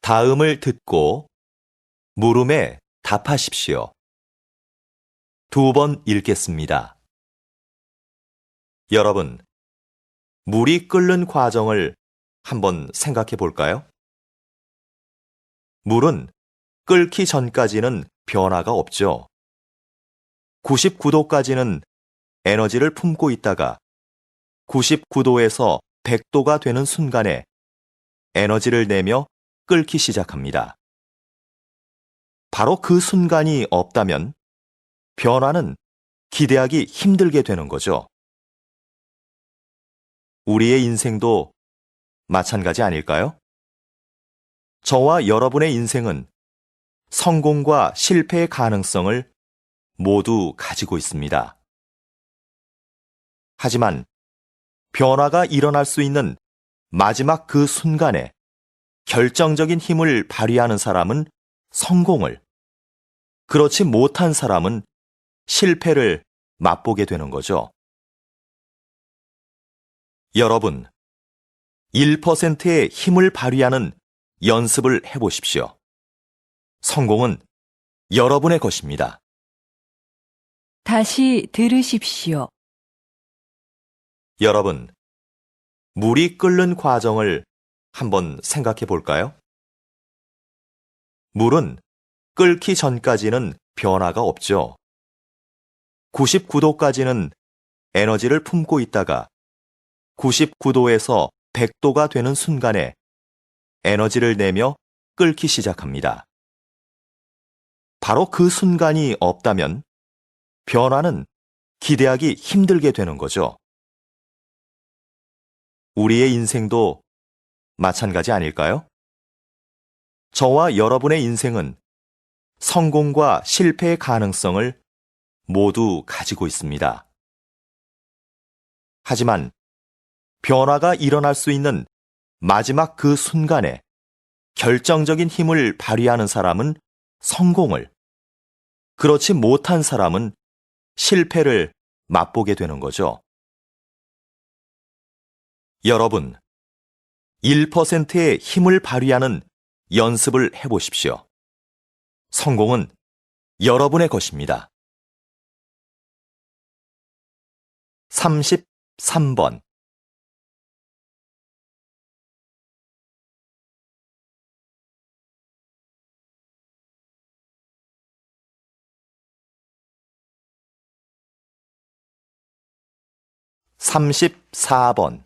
다음을 듣고 물음에 답하십시오. 두 번 읽겠습니다. 여러분, 물이 끓는 과정을 한번 생각해 볼까요? 물은 끓기 전까지는 변화가 없죠. 99도까지는 에너지를 품고 있다가 99도에서 100도가 되는 순간에 에너지를 내며 끓기 시작합니다. 바로 그 순간이 없다면 변화는 기대하기 힘들게 되는 거죠. 우리의 인생도 마찬가지 아닐까요? 저와 여러분의 인생은 성공과 실패의 가능성을 모두 가지고 있습니다. 하지만 변화가 일어날 수 있는 마지막 그 순간에 결정적인 힘을 발휘하는 사람은 성공을, 그렇지 못한 사람은 실패를 맛보게 되는 거죠. 여러분, 1%의 힘을 발휘하는 연습을 해보십시오. 성공은 여러분의 것입니다. 다시 들으십시오. 여러분, 물이 끓는 과정을 한번 생각해 볼까요? 물은 끓기 전까지는 변화가 없죠. 99도까지는 에너지를 품고 있다가 99도에서 100도가 되는 순간에 에너지를 내며 끓기 시작합니다. 바로 그 순간이 없다면 변화는 기대하기 힘들게 되는 거죠. 우리의 인생도 마찬가지 아닐까요? 저와 여러분의 인생은 성공과 실패의 가능성을 모두 가지고 있습니다. 하지만 변화가 일어날 수 있는 마지막 그 순간에 결정적인 힘을 발휘하는 사람은 성공을, 그렇지 못한 사람은 실패를 맛보게 되는 거죠. 여러분, 1%의 힘을 발휘하는 연습을 해보십시오. 성공은 여러분의 것입니다. 33번 34번